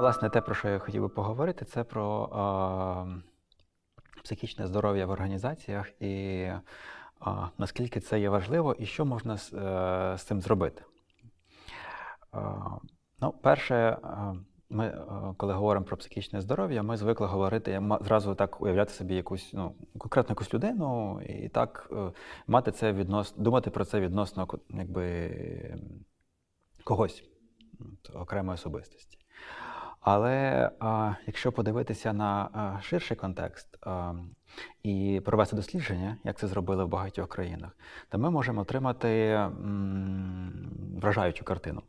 Власне, те, про що я хотів би поговорити, це про е, психічне здоров'я в організаціях і е, наскільки це є важливо і що можна з, е, з цим зробити. Е, ну, перше, е, ми, е, коли говоримо про психічне здоров'я, ми звикли говорити, зразу так уявляти собі якусь ну, конкретну якусь людину і так е, мати це віднос, думати про це відносно якби, когось, окремої особистості. Але а, якщо подивитися на а, ширший контекст а, і провести дослідження, як це зробили в багатьох країнах, то ми можемо отримати м, вражаючу картину.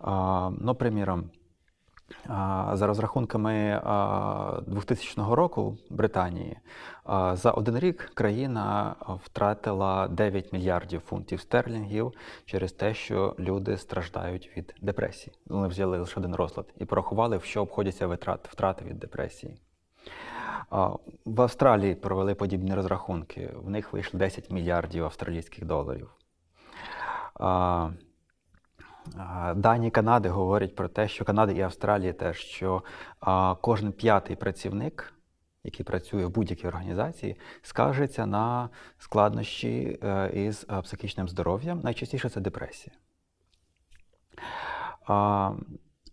А, ну, приміром, за розрахунками 2000 року Британії за один рік країна втратила 9 мільярдів фунтів стерлінгів через те, що люди страждають від депресії. Вони взяли лише один розлад і порахували, в що обходяться витрат, втрати від депресії. В Австралії провели подібні розрахунки. В них вийшло 10 мільярдів австралійських доларів. Дані Канади говорять про те, що Канада і Австралія теж, що кожен п'ятий працівник, який працює в будь-якій організації, скаржиться на складнощі е, із е, психічним здоров'ям. Найчастіше це депресія.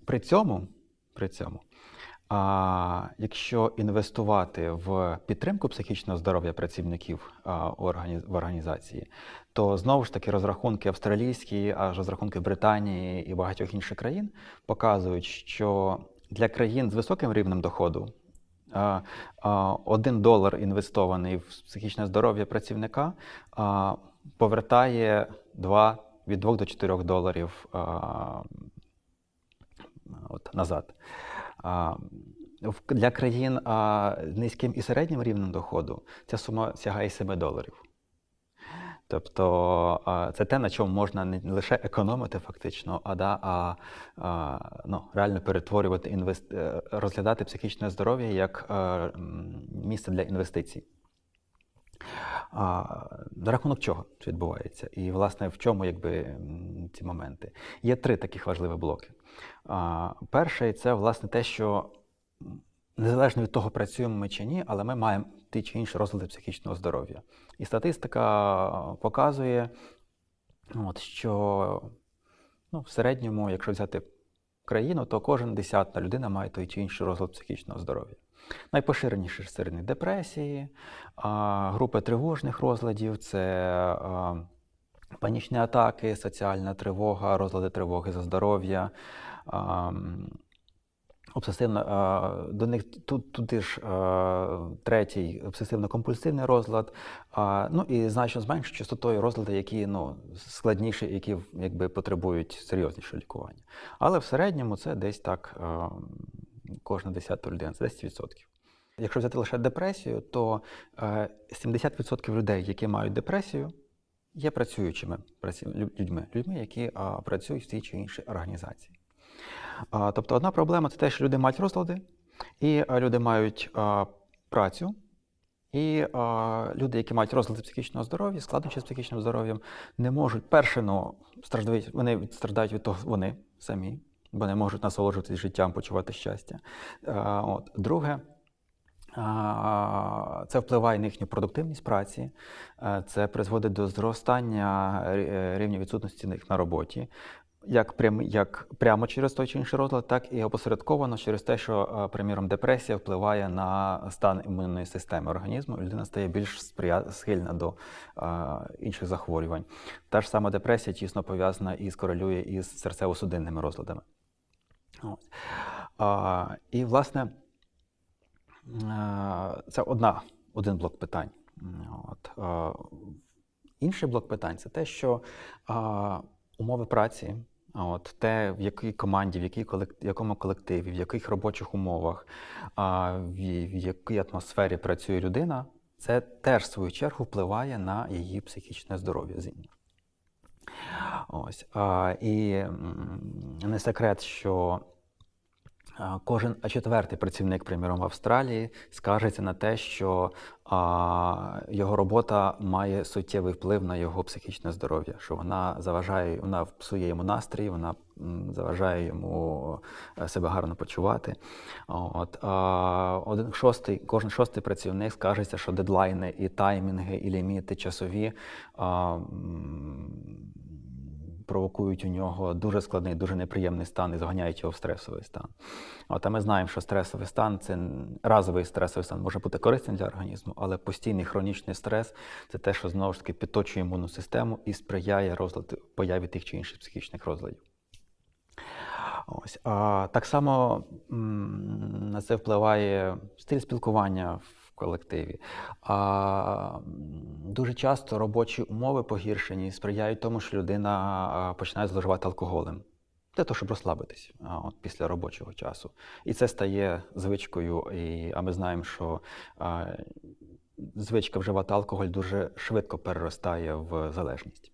При цьому, при цьому а, якщо інвестувати в підтримку психічного здоров'я працівників в організації, то знову ж таки розрахунки австралійські, аж розрахунки Британії і багатьох інших країн показують, що для країн з високим рівнем доходу один долар інвестований в психічне здоров'я працівника повертає 2, від 2 до 4 доларів от, назад. Для країн низьким і середнім рівнем доходу ця сума сягає 7 доларів. Тобто це те, на чому можна не лише економити фактично, а, да, а, а ну, реально перетворювати інвест... е, розглядати психічне здоров'я як е, місце для інвестицій. А, за рахунок чого це відбувається? І, власне, в чому якби, ці моменти? Є три таких важливі блоки. А, перший це, власне, те, що незалежно від того, працюємо ми чи ні, але ми маємо ті чи інші розлади психічного здоров'я. І статистика показує, от, що ну, в середньому, якщо взяти країну, то кожен десята людина має той чи інший розлад психічного здоров'я. Найпоширеніші серед депресії, групи тривожних розладів це панічні атаки, соціальна тривога, розлади тривоги за здоров'я. Обсесивно, до них тут туди ж третій обсесивно-компульсивний розлад, ну і значно з меншою частотою розлади, які ну, складніші, які якби потребують серйознішого лікування. Але в середньому це десь так кожна десята людина, це 10%. Якщо взяти лише депресію, то е, 70% людей, які мають депресію, є працюючими людьми, людьми, які працюють в тій чи іншій організації. Тобто одна проблема це те, що люди мають розлади, і люди мають працю, і люди, які мають розлади психічного здоров'я, складнощі з психічним здоров'ям, не можуть перше, ну, страждають, вони страждають від того, вони самі, бо не можуть насолоджуватися життям, почувати щастя. От. Друге, Це впливає на їхню продуктивність праці, е, це призводить до зростання рівня відсутності них на роботі, як, прям, як прямо через той чи інший розлад, так і опосередковано через те, що, е, приміром, депресія впливає на стан імунної системи організму. Людина стає більш сприя... схильна до е, інших захворювань. Та ж сама депресія тісно пов'язана і скорелює із серцево-судинними розладами. От. А, і, власне, Це одна, один блок питань. От. е, Інший блок питань це те, що е, умови праці, от, те, в якій команді, в якій якому колективі, в яких робочих умовах, а, в, в якій атмосфері працює людина, це теж в свою чергу впливає на її психічне здоров'я. Ось. А, і не секрет, що Кожен четвертий працівник, приміром, в Австралії скаржиться на те, що а, його робота має суттєвий вплив на його психічне здоров'я, що вона заважає, вона псує йому настрій, вона заважає йому е, себе гарно почувати. От, а, один шостий, кожен шостий працівник скаржиться, що дедлайни і таймінги, і ліміти часові. А, провокують у нього дуже складний, дуже неприємний стан і заганяють його в стресовий стан. От, а ми знаємо, що стресовий стан це разовий стресовий стан може бути корисним для організму, але постійний хронічний стрес це те, що знову ж таки підточує імунну систему і сприяє розладу, появі тих чи інших психічних розладів. Ось. А, так само на це впливає стиль спілкування колективі. А, дуже часто робочі умови погіршені сприяють тому, що людина починає зловживати алкоголем. Для того, щоб розслабитись а, от, після робочого часу. І це стає звичкою. І, а ми знаємо, що а, звичка вживати алкоголь дуже швидко переростає в залежність.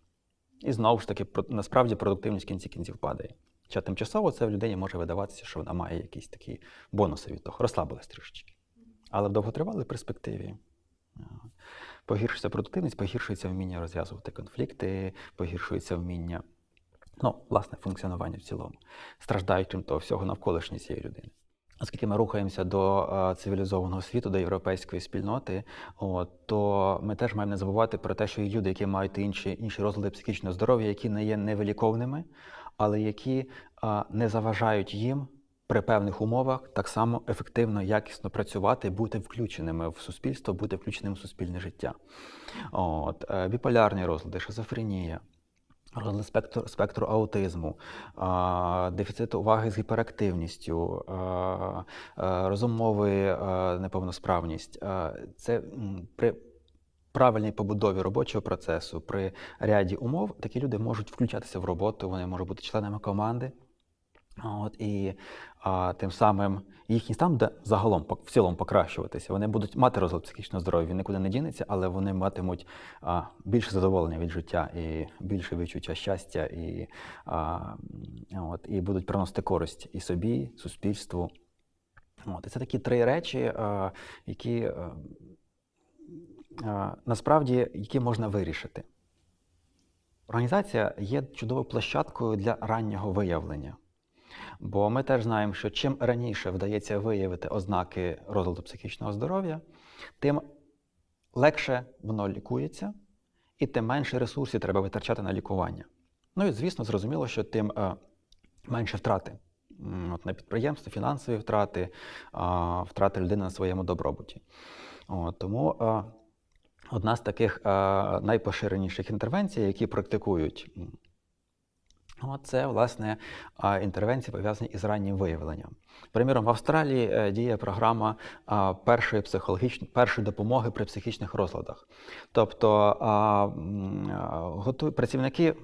І знову ж таки, насправді продуктивність в кінці кінців падає. Хоча тимчасово це в людині може видаватися, що вона має якісь такі бонуси від того, розслабилась трішечки. Але в довготривалій перспективі а, погіршується продуктивність, погіршується вміння розв'язувати конфлікти, погіршується вміння, ну, власне, функціонування в цілому. Страждають крім того всього навколишні цієї людини. Оскільки ми рухаємося до е, цивілізованого світу, до європейської спільноти, от, то ми теж маємо не забувати про те, що є люди, які мають інші, інші розлади психічного здоров'я, які не є невиліковними, але які е, не заважають їм при певних умовах так само ефективно, якісно працювати, бути включеними в суспільство, бути включеними в суспільне життя. От, е, біполярні розлади, шизофренія. Розлад спектру, спектру аутизму, дефіцит уваги з гіперактивністю, а, розумової неповносправність. Це при правильній побудові робочого процесу, при ряді умов такі люди можуть включатися в роботу, вони можуть бути членами команди. От, і а, тим самим їхній стан буде загалом в цілому покращуватися. Вони будуть мати розлад психічного здоров'я, він нікуди не дінеться, але вони матимуть а, більше задоволення від життя і більше відчуття щастя, і, а, от, і будуть приносити користь і собі, суспільству. От, і це такі три речі, а, які а, а, насправді які можна вирішити. Організація є чудовою площадкою для раннього виявлення. Бо ми теж знаємо, що чим раніше вдається виявити ознаки розладу психічного здоров'я, тим легше воно лікується, і тим менше ресурсів треба витрачати на лікування. Ну і звісно, зрозуміло, що тим е, менше втрати. От на підприємстві, фінансові втрати, втрати людини на своєму добробуті. От, тому е, одна з таких е, найпоширеніших інтервенцій, які практикують Це, власне, інтервенції пов'язані із раннім виявленням. Приміром, в Австралії е, діє програма першої психологічної першої допомоги при психічних розладах. Тобто працівники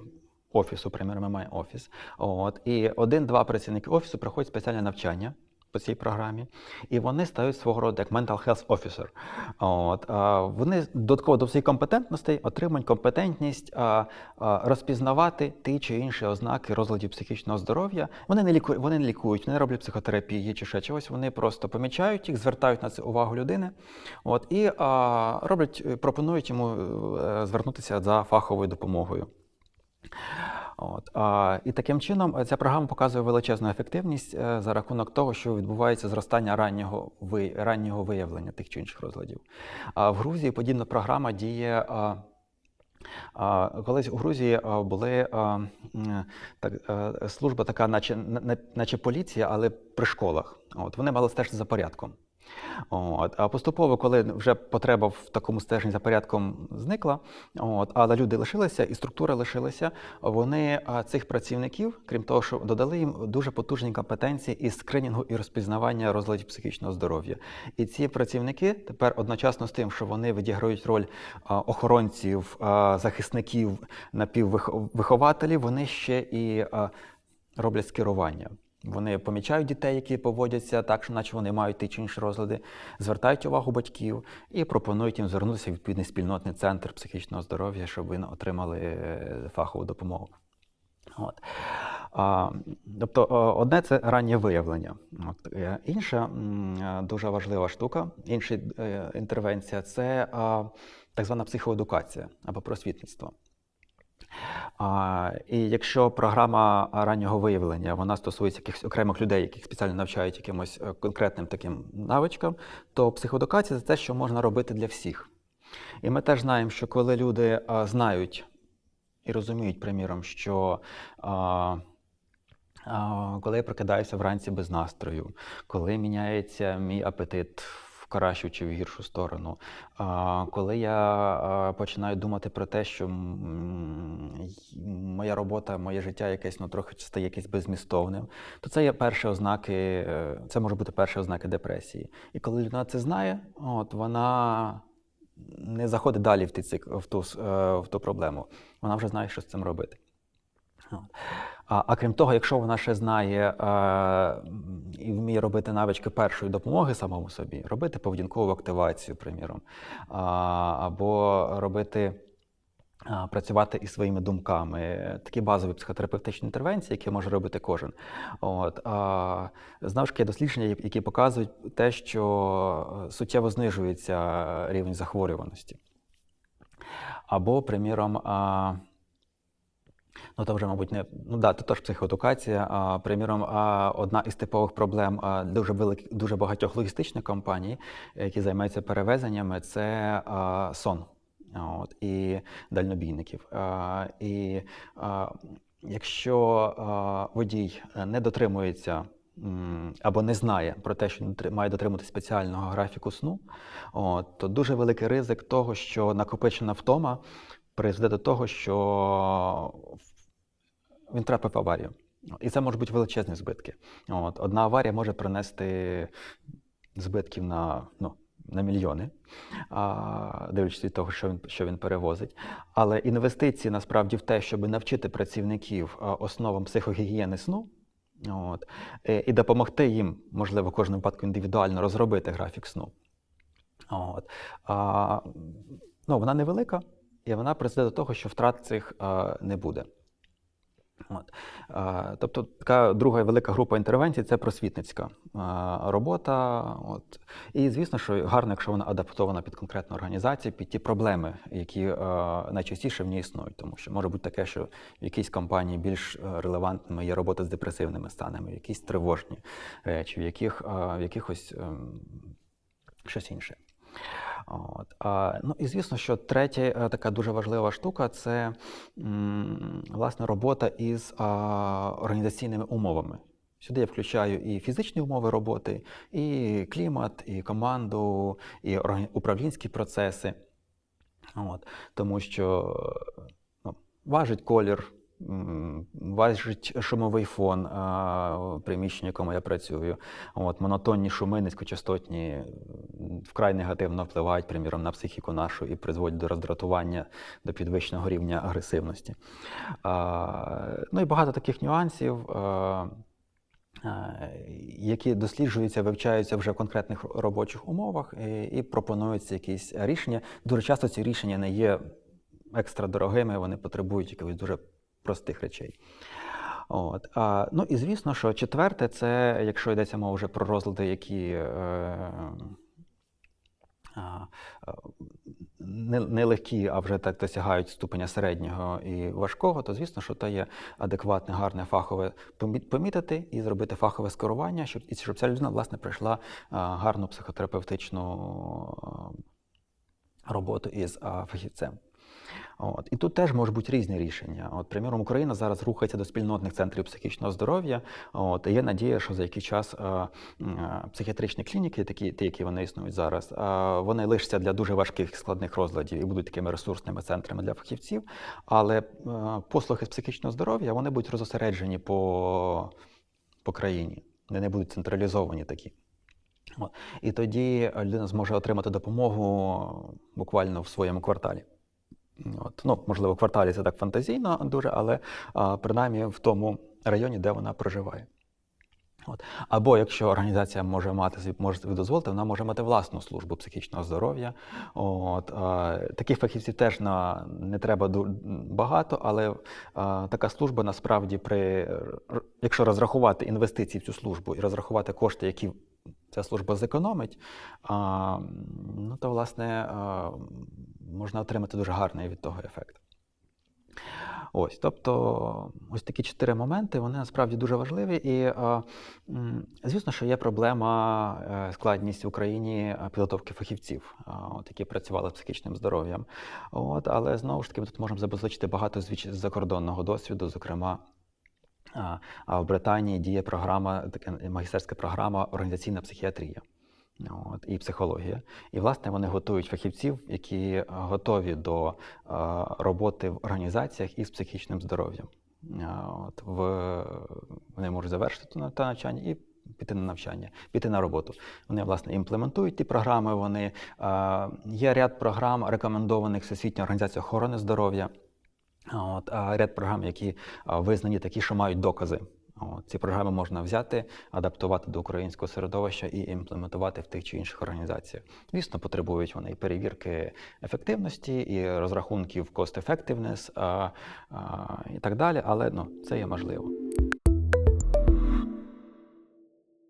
офісу, приміром, ми маємо офіс. От, і один-два працівники офісу проходять спеціальне навчання. По цій програмі, і вони стають свого роду як mental health officer. От, вони додатково до своїх компетентностей отримують компетентність розпізнавати ті чи інші ознаки розладів психічного здоров'я. Вони не лікують, вони не лікують, вони не роблять психотерапії чи ще чогось. Вони просто помічають їх, звертають на це увагу людини. От, і роблять, пропонують йому е, звернутися за фаховою допомогою. От, а, і таким чином е, ця програма показує величезну ефективність е, за рахунок того, що відбувається зростання раннього, ви, раннього виявлення тих чи інших розладів. А в Грузії подібна програма діє. А, а, Колись у Грузії були так, е, служба така, наче, на- наче поліція, але при школах. От, вони мали стежити за порядком. От, а поступово, коли вже потреба в такому стеженні за порядком зникла, от, але люди лишилися і структури лишилися, вони цих працівників, крім того, що додали їм дуже потужні компетенції із скринінгу і розпізнавання розладів психічного здоров'я. І ці працівники тепер одночасно з тим, що вони відіграють роль охоронців, захисників, напіввихователів, вони ще і роблять скерування. Вони помічають дітей, які поводяться так, що наче вони мають ті чи інші розлади, звертають увагу батьків і пропонують їм звернутися в відповідний спільнотний центр психічного здоров'я, щоб вони отримали е, фахову допомогу. От. А, тобто, одне це раннє виявлення. От, е, інша е, дуже важлива штука, інша інтервенція це так звана психоедукація або просвітництво. А, і якщо програма раннього виявлення вона стосується якихось окремих людей, яких спеціально навчають якимось е, конкретним таким навичкам, то психодукація це те, що можна робити для всіх. І ми теж знаємо, що коли люди а, знають і розуміють, приміром, що а, а, коли я прокидаюся вранці без настрою, коли міняється мій апетит кращу чи в гіршу сторону, а, коли я починаю думати про те, що моя робота, моє життя якесь ну, трохи стає якесь безмістовним, то це є перші ознаки, е, це може бути перші ознаки депресії. І коли людина це знає, от вона не заходить далі в, ті в, ту, е, в ту проблему. Вона вже знає, що з цим робити. А, а крім того, якщо вона ще знає е, і вміє робити навички першої допомоги самому собі, робити поведінкову активацію, приміром, а, або робити. Працювати із своїми думками, такі базові психотерапевтичні інтервенції, які може робити кожен. От, а, знову ж таки, дослідження, які показують те, що суттєво знижується рівень захворюваності. Або, приміром, а, Ну, то вже, мабуть, не ну да, то теж психоедукація. А, приміром, а, одна із типових проблем а, дуже велик, дуже багатьох логістичних компаній, які займаються перевезеннями, це а, сон. От, і дальнобійників. А, і а, якщо а, водій не дотримується або не знає про те, що має дотримувати спеціального графіку сну, от, то дуже великий ризик того, що накопичена втома призведе до того, що він трапив в аварію. І це можуть бути величезні збитки. От, одна аварія може принести збитків на, ну, на мільйони, а, дивлячись від того, що він, що він перевозить. Але інвестиції насправді в те, щоб навчити працівників основам психогігієни сну. От, е, і допомогти їм, можливо, в кожному випадку індивідуально розробити графік сну. От, а, ну, вона невелика, і вона призведе до того, що втрат цих а, не буде. От. Тобто така друга велика група інтервенцій це просвітницька робота. От. І звісно, що гарно, якщо вона адаптована під конкретну організацію, під ті проблеми, які найчастіше в ній існують. Тому що може бути таке, що в якійсь компанії більш е, релевантними є робота з депресивними станами, якісь тривожні речі, в яких в якихось ем, щось інше. От. Ну і звісно, що третя е, така дуже важлива штука це м, власне робота із організаційними умовами. Сюди я включаю і фізичні умови роботи, і клімат, і команду, і управлінські процеси. От. Тому що ну, важить колір, важить шумовий фон а, приміщення, в якому я працюю. От, монотонні шуми, низькочастотні, вкрай негативно впливають, приміром, на психіку нашу і призводять до роздратування, до підвищеного рівня агресивності. Ну і багато таких нюансів. які досліджуються, вивчаються вже в конкретних робочих умовах і, і пропонуються якісь рішення. Дуже часто ці рішення не є екстра дорогими, вони потребують якихось дуже простих речей. От. А, ну і звісно, що четверте, це якщо йдеться мова вже про розлади, які е, не, легкі, а вже так досягають ступеня середнього і важкого, то звісно, що то є адекватне, гарне фахове помітити і зробити фахове скерування, щоб, і щоб ця людина власне пройшла гарну психотерапевтичну роботу із фахівцем. От. І тут теж можуть бути різні рішення. От, приміром, Україна зараз рухається до спільнотних центрів психічного здоров'я. От, і є надія, що за який час е, м, е, психіатричні клініки, такі, ті, які вони існують зараз, е, вони лишаться для дуже важких складних розладів і будуть такими ресурсними центрами для фахівців. Але е, послуги з психічного здоров'я вони будуть розосереджені по, по країні. Вони не будуть централізовані такі. От. І тоді людина зможе отримати допомогу буквально в своєму кварталі. От. Ну, можливо, в кварталі це так фантазійно дуже, але а, принаймні в тому районі, де вона проживає. От. Або якщо організація може мати може собі дозволити, вона може мати власну службу психічного здоров'я. От, е, таких фахівців теж на, не треба багато, але е, така служба насправді при якщо розрахувати інвестиції в цю службу і розрахувати кошти, які ця служба зекономить, а, ну то власне а, можна отримати дуже гарний від того ефект. Ось, тобто, ось такі чотири моменти, вони насправді дуже важливі. І, звісно, що є проблема, е, складність в Україні підготовки фахівців, от, які працювали з психічним здоров'ям. От, але знову ж таки, ми тут можемо забезпечити багато звіч- закордонного досвіду, зокрема. А, в Британії діє програма, така магістерська програма організаційна психіатрія. От, і психологія. І, власне, вони готують фахівців, які готові до роботи в організаціях із психічним здоров'ям. От, в, вони можуть завершити те навчання і піти на навчання, піти на роботу. Вони, власне, імплементують ті програми. Вони, є ряд програм, рекомендованих Всесвітньою організацією охорони здоров'я. От, ряд програм, які визнані такі, що мають докази. От, ці програми можна взяти, адаптувати до українського середовища і імплементувати в тих чи інших організаціях. Звісно, потребують вони і перевірки ефективності, і розрахунків cost effectiveness а, а, і так далі, але ну, це є можливо.